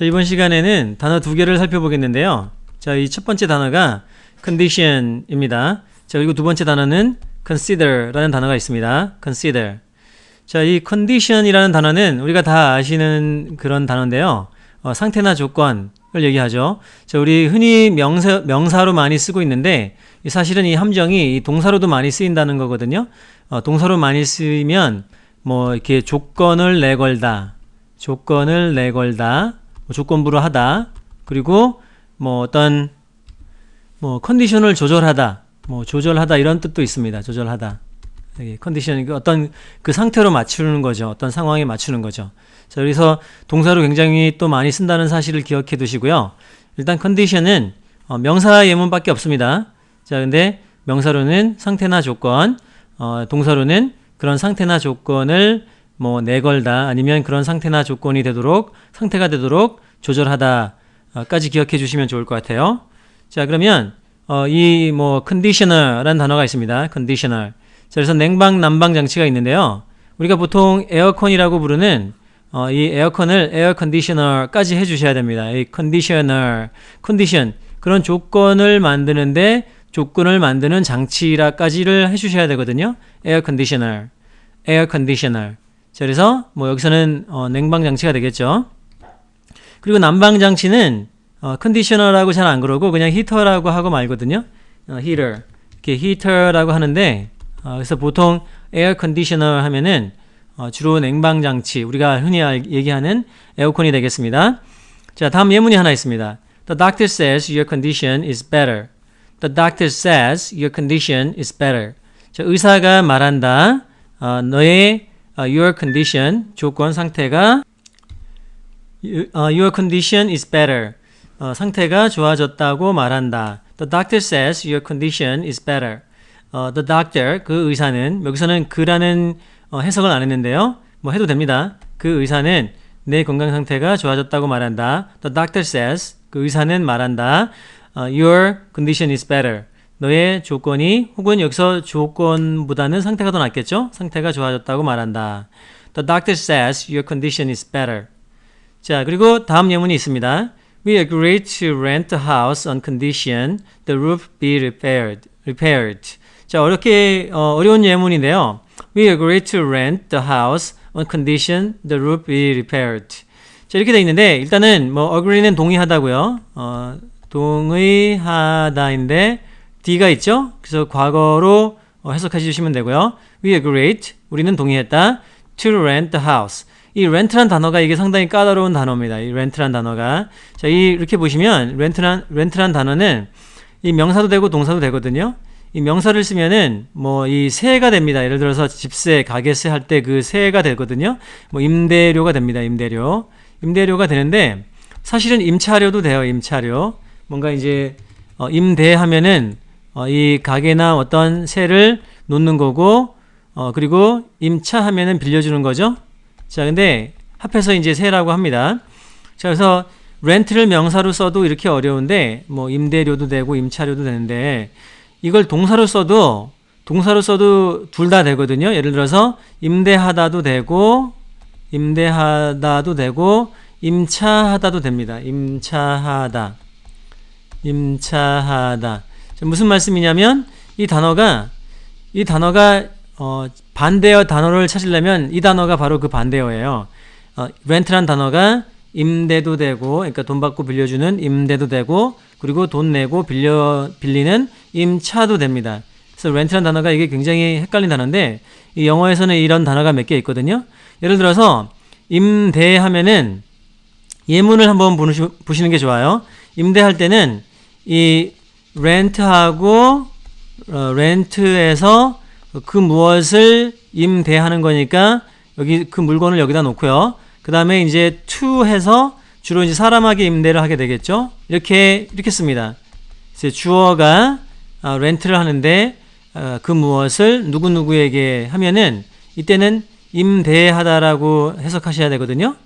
자, 이번 시간에는 단어 두 개를 살펴보겠는데요. 자, 이 첫 번째 단어가 condition입니다. 자, 그리고 두 번째 단어는 consider라는 단어가 있습니다. consider. 자, 이 condition이라는 단어는 우리가 다 아시는 그런 단어인데요. 어, 상태나 조건을 얘기하죠. 자, 우리 흔히 명사, 명사로 많이 쓰고 있는데 이 사실은 이 함정이 이 동사로도 많이 쓰인다는 거거든요. 어, 동사로 많이 쓰이면 뭐 이렇게 조건을 내걸다, 조건을 내걸다, 뭐 조건부로 하다, 그리고 뭐 어떤 뭐 컨디션을 조절하다, 뭐 조절하다 이런 뜻도 있습니다. 조절하다. 이게 컨디션 그 어떤 그 상태로 맞추는 거죠. 어떤 상황에 맞추는 거죠. 자, 그래서 동사로 굉장히 또 많이 쓴다는 사실을 기억해 두시고요. 일단 컨디션은 어, 명사 예문밖에 없습니다. 자, 근데 명사로는 상태나 조건, 어, 동사로는 그런 상태나 조건을 뭐 내걸다 아니면 그런 상태나 조건이 되도록 상태가 되도록 조절하다까지 기억해 주시면 좋을 것 같아요. 자, 그러면 어, 이뭐 conditioner라는 단어가 있습니다. 자, 그래서 냉방 난방 장치가 있는데요. 우리가 보통 에어컨이라고 부르는 어, 이 에어컨을 에어 컨디셔너까지 해 주셔야 됩니다. 이 컨디셔너, 컨디션 그런 조건을 만드는데 조건을 만드는 장치라까지를 해 주셔야 되거든요. 에어 컨디셔너, 에어 컨디셔너. 자, 그래서 뭐 여기서는 어, 냉방 장치가 되겠죠. 그리고 난방 장치는 어, 컨디셔너라고 잘 안 그러고 그냥 히터라고 하고 말거든요. 어, 히터 이렇게 히터라고 하는데 어, 그래서 보통 에어 컨디셔너 하면은 어, 주로 냉방 장치 우리가 흔히 알- 얘기하는 에어컨이 되겠습니다. 자 다음 예문이 하나 있습니다. The doctor says your condition is better. The doctor says your condition is better. 자, 의사가 말한다. 어, 너의 어, your condition 조건 상태가 your condition is better. 어, 상태가 좋아졌다고 말한다. The doctor says your condition is better. 어, the doctor 그 의사는 여기서는 그라는 어, 해석을 안 했는데요. 뭐 해도 됩니다. 그 의사는 내 건강 상태가 좋아졌다고 말한다. The doctor says 그 의사는 말한다. 어, your condition is better. 너의 조건이 혹은 여기서 조건보다는 상태가 더 낫겠죠? 상태가 좋아졌다고 말한다. The doctor says your condition is better. 자, 그리고 다음 예문이 있습니다. We agree to rent a house on condition the roof be repaired. repaired. 자, 어렵게 어, 어려운 예문인데요. We agree to rent the house on condition the roof be repaired. 자, 이렇게 돼 있는데 일단은 뭐 agree는 동의하다고요. 어, 동의하다인데 D가 있죠? 그래서 과거로 어, 해석해 주시면 되고요. We agreed. 우리는 동의했다. To rent the house. 이 렌트란 단어가 이게 상당히 까다로운 단어입니다. 이 렌트란 단어가. 자, 이 이렇게 보시면 렌트란 렌트란 단어는 이 명사도 되고 동사도 되거든요. 이 명사를 쓰면은 뭐 이 세가 됩니다. 예를 들어서 집세, 가게세 할 때 그 세가 되거든요. 뭐 임대료가 됩니다. 임대료. 임대료가 되는데 사실은 임차료도 돼요. 임차료. 뭔가 이제 어, 임대하면은 어, 이 가게나 어떤 세를 놓는 거고 어, 그리고 임차하면은 빌려주는 거죠. 자, 근데 합해서 이제 세라고 합니다. 자, 그래서 렌트를 명사로 써도 이렇게 어려운데 뭐 임대료도 되고 임차료도 되는데 이걸 동사로 써도 동사로 써도 둘 다 되거든요. 예를 들어서 임대하다도 되고 임대하다도 되고 임차하다도 됩니다. 임차하다. 임차하다. 자, 무슨 말씀이냐면 이 단어가 이 단어가 어, 반대어 단어를 찾으려면 이 단어가 바로 그 반대어예요. 어, 렌트란 단어가 임대도 되고, 그러니까 돈 받고 빌려주는 임대도 되고, 그리고 돈 내고 빌려 빌리는 임차도 됩니다. 그래서 렌트란 단어가 이게 굉장히 헷갈린 단어인데 이 영어에서는 이런 단어가 몇 개 있거든요. 예를 들어서 임대하면은 예문을 한번 보시, 보시는 게 좋아요. 임대할 때는 이 렌트하고 어, 렌트에서 그 무엇을 임대하는 거니까 여기 그 물건을 여기다 놓고요. 그 다음에 이제 to 해서 주로 이제 사람에게 임대를 하게 되겠죠. 이렇게 이렇게 씁니다. 이제 주어가 어, 렌트를 하는데 어, 그 무엇을 누구 누구에게 하면은 이때는 임대하다라고 해석하셔야 되거든요.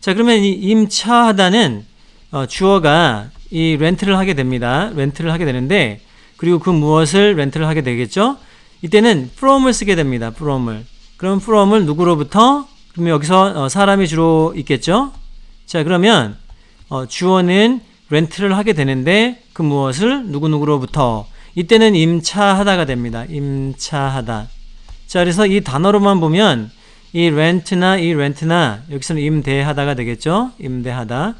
자 그러면 이 임차하다는 어, 주어가 이 렌트를 하게 됩니다. 렌트를 하게 되는데 그리고 그 무엇을 렌트를 하게 되겠죠. 이때는 from을 쓰게 됩니다. from을. 그럼 from을 누구로부터? 그러면 여기서 어, 사람이 주로 있겠죠. 자 그러면 어, 주어는 렌트를 하게 되는데 그 무엇을 누구누구로부터 이때는 임차하다가 됩니다. 임차하다. 자, 그래서 이 단어로만 보면 이 렌트나 이 렌트나 여기서는 임대하다가 되겠죠? 임대하다.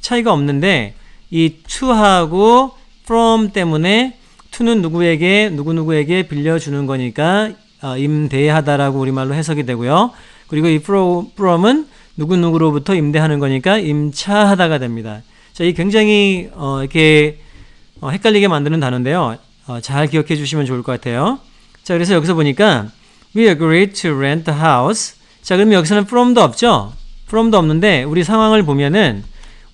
차이가 없는데 이 to하고 from 때문에 to는 누구에게 누구누구에게 빌려주는 거니까 어, 임대하다라고 우리말로 해석이 되고요. 그리고 이 fro- from은 누구누구로부터 임대하는 거니까 임차하다가 됩니다. 자, 이 굉장히 어, 이렇게 어, 헷갈리게 만드는 단어인데요. 어, 잘 기억해 주시면 좋을 것 같아요. 자, 그래서 여기서 보니까 we agreed to rent the house. 자, 그럼 여기서는 from도 없죠? from도 없는데 우리 상황을 보면은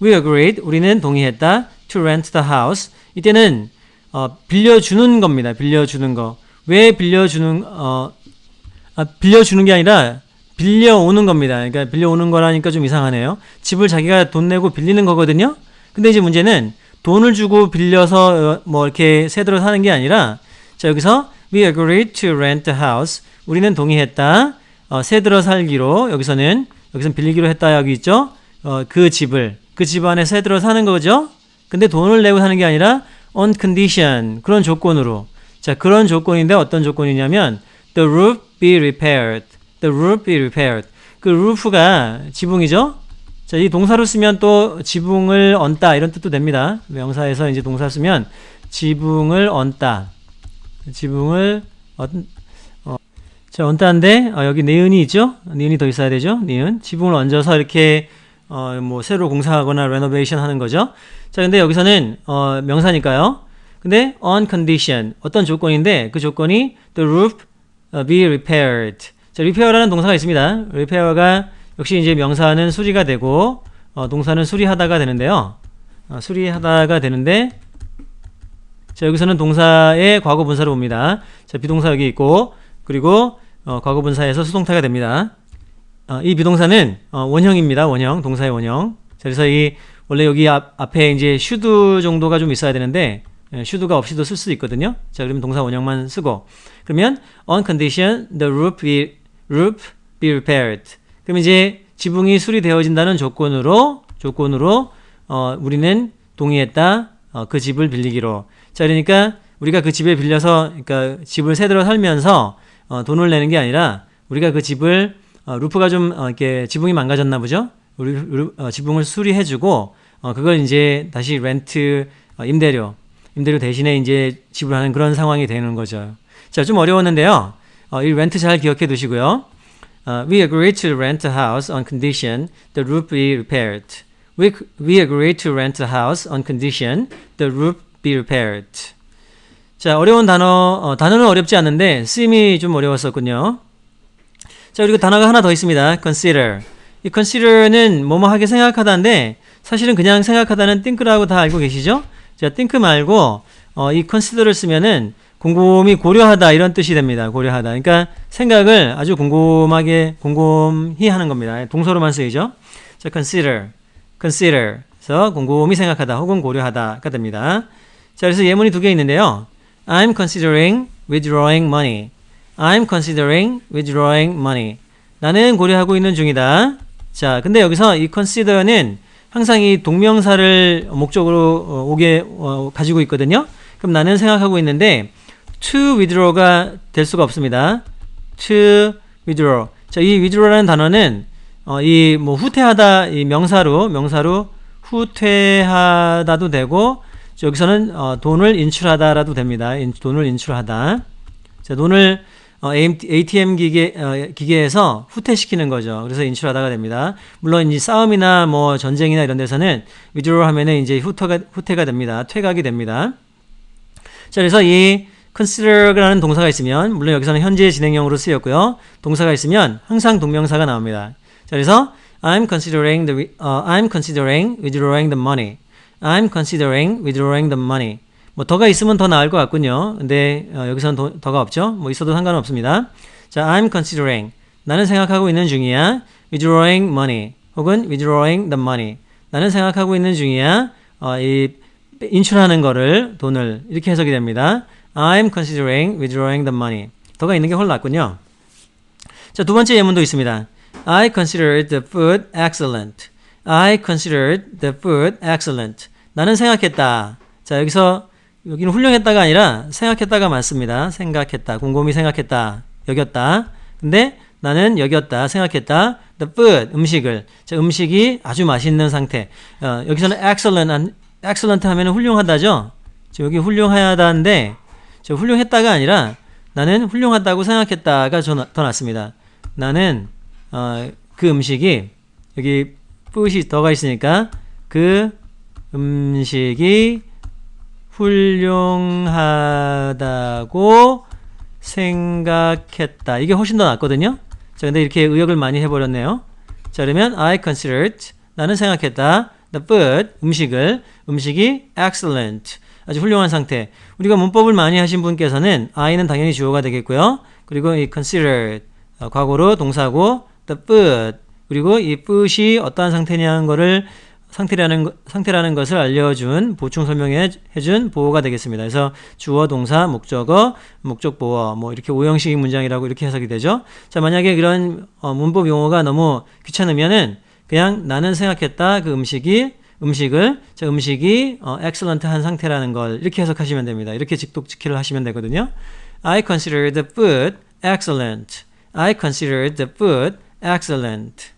we agreed 우리는 동의했다 to rent the house. 이때는 어, 빌려주는 겁니다. 빌려주는 거. 왜 빌려주는 어 아, 빌려주는 게 아니라 빌려오는 겁니다. 그러니까 빌려오는 거라니까 좀 이상하네요. 집을 자기가 돈 내고 빌리는 거거든요. 근데 이제 문제는 돈을 주고 빌려서 어, 뭐 이렇게 새 들어 사는 게 아니라 자 여기서 we agreed to rent the house. 우리는 동의했다. 어, 새 들어 살기로 여기서는 여기서는 빌리기로 했다 여기 있죠. 어, 그 집을 그 집 안에 새 들어 사는 거죠. 근데 돈을 내고 사는 게 아니라 on condition 그런 조건으로. 자 그런 조건인데 어떤 조건이냐면 the roof be repaired the roof be repaired. 그 roof가 지붕이죠? 자 이 동사로 쓰면 또 지붕을 얹다 이런 뜻도 됩니다. 명사에서 이제 동사 쓰면 지붕을 얹다. 지붕을 얹 어, 자 얹다인데 어, 여기 니은이 있죠? 니은이 더 있어야 되죠? 니은. 지붕을 얹어서 이렇게 어, 뭐 새로 공사하거나 레노베이션 하는 거죠. 자, 근데 여기서는 어, 명사니까요. 근데 on condition 어떤 조건인데 그 조건이 the roof uh, be repaired. 자, repair라는 동사가 있습니다. repair가 역시 이제 명사는 수리가 되고 어, 동사는 수리하다가 되는데요. 어, 수리하다가 되는데 자, 여기서는 동사의 과거 분사로 봅니다. 자, 비동사 여기 있고 그리고 어, 과거 분사에서 수동태가 됩니다. 어, 이 비동사는 어, 원형입니다. 원형, 동사의 원형. 자, 그래서 이 원래 여기 앞, 앞에 이제 should 정도가 좀 있어야 되는데 예, should가 없이도 쓸 수 있거든요. 자, 그러면 동사 원형만 쓰고 그러면 on condition the roof be, roof be repaired. 그럼 이제 지붕이 수리되어진다는 조건으로 조건으로 어, 우리는 동의했다. 어, 그 집을 빌리기로. 자, 그러니까 우리가 그 집에 빌려서 그러니까 집을 새 들어 살면서 어, 돈을 내는 게 아니라 우리가 그 집을 어, 루프가 좀 어, 이렇게 지붕이 망가졌나 보죠. 우리 루- 어, 지붕을 수리해주고 어, 그걸 이제 다시 렌트 어, 임대료 임대료 대신에 이제 지불하는 그런 상황이 되는 거죠. 자, 좀 어려웠는데요. 어, 이 렌트 잘 기억해 두시고요. 어, we agreed to rent a house on condition the roof be repaired. We, we agreed to rent a house on condition the roof be repaired. 자, 어려운 단어, 어, 단어는 어렵지 않은데 쓰임이 좀 어려웠었군요. 자, 그리고 단어가 하나 더 있습니다. consider. 이 consider는 뭐뭐 하게 생각하다인데 사실은 그냥 생각하다는 think라고 다 알고 계시죠? 자, think 말고 어, 이 consider를 쓰면은 곰곰이 고려하다 이런 뜻이 됩니다. 고려하다. 그러니까 생각을 아주 곰곰하게 곰곰히 하는 겁니다. 동서로만 쓰이죠. 자, consider, consider. 그래서 곰곰이 생각하다 혹은 고려하다가 됩니다. 자, 그래서 예문이 두 개 있는데요. I'm considering withdrawing money. I'm considering withdrawing money. 나는 고려하고 있는 중이다. 자, 근데 여기서 이 consider는 항상 이 동명사를 목적으로 어, 오게 어, 가지고 있거든요. 그럼 나는 생각하고 있는데 to withdraw가 될 수가 없습니다. to withdraw. 자, 이 withdraw라는 단어는 어, 이 뭐 후퇴하다 이 명사로 명사로 후퇴하다도 되고 여기서는 어, 돈을 인출하다라도 됩니다. 인, 돈을 인출하다. 자, 돈을 어, ATM 기계, 어, 기계에서 후퇴시키는 거죠. 그래서 인출하다가 됩니다. 물론 이제 싸움이나 뭐 전쟁이나 이런 데서는 withdraw 하면은 이제 후퇴가, 후퇴가 됩니다. 퇴각이 됩니다. 자, 그래서 이 consider라는 동사가 있으면 물론 여기서는 현재 진행형으로 쓰였고요. 동사가 있으면 항상 동명사가 나옵니다. 자, 그래서 I'm considering the 어, I'm considering withdrawing the money. I'm considering withdrawing the money. 뭐 더가 있으면 더 나을 것 같군요. 근데 어, 여기서는 더, 더가 없죠. 뭐 있어도 상관은 없습니다. 자, I'm considering 나는 생각하고 있는 중이야. withdrawing money 혹은 withdrawing the money. 나는 생각하고 있는 중이야. 어, 이 인출하는 거를 돈을 이렇게 해석이 됩니다. I'm considering withdrawing the money. 더가 있는 게훨 낫군요. 자, 두 번째 예문도 있습니다. I considered the food excellent. I considered the food excellent. 나는 생각했다. 자, 여기서 여기는 훌륭했다가 아니라 생각했다가 맞습니다. 생각했다. 곰곰이 생각했다. 여겼다. 근데 나는 여겼다. 생각했다. The food 음식을. 자, 음식이 아주 맛있는 상태. 어, 여기서는 excellent 한- excellent 하면은 훌륭하다죠. 자, 여기 훌륭하다인데 저 훌륭했다가 아니라 나는 훌륭하다고 생각했다가 저- 더 낫습니다. 나는 어, 그 음식이 여기 뿌시 더가 있으니까 그 음식이 훌륭하다고 생각했다. 이게 훨씬 더 낫거든요. 자, 근데 이렇게 의역을 많이 해버렸네요. 자, 그러면 I considered 나는 생각했다. The food 음식을 음식이 excellent 아주 훌륭한 상태. 우리가 문법을 많이 하신 분께서는 I는 당연히 주어가 되겠고요. 그리고 이 considered 어, 과거로 동사고 the food 그리고 이 food이 어떠한 상태냐는 거를 상태라는 거- 상태라는 것을 알려준 보충 설명해 해준 보호가 되겠습니다. 그래서 주어, 동사, 목적어, 목적 보어 뭐 이렇게 오형식 문장이라고 이렇게 해석이 되죠. 자 만약에 이런 어, 문법 용어가 너무 귀찮으면은 그냥 나는 생각했다 그 음식이 음식을 저 음식이 어, excellent한 상태라는 걸 이렇게 해석하시면 됩니다. 이렇게 직독직해를 하시면 되거든요. I consider the food excellent. I consider the food excellent.